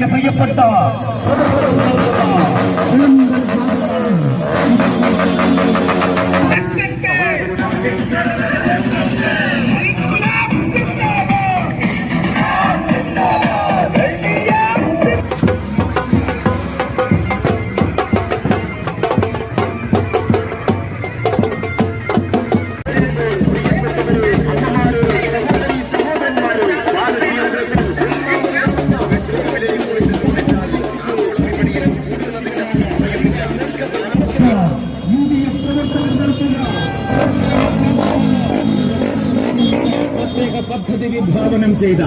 ஈடு செய்யப்பட்டார் പദ്ധതി വിഭാവനം ചെയ്ത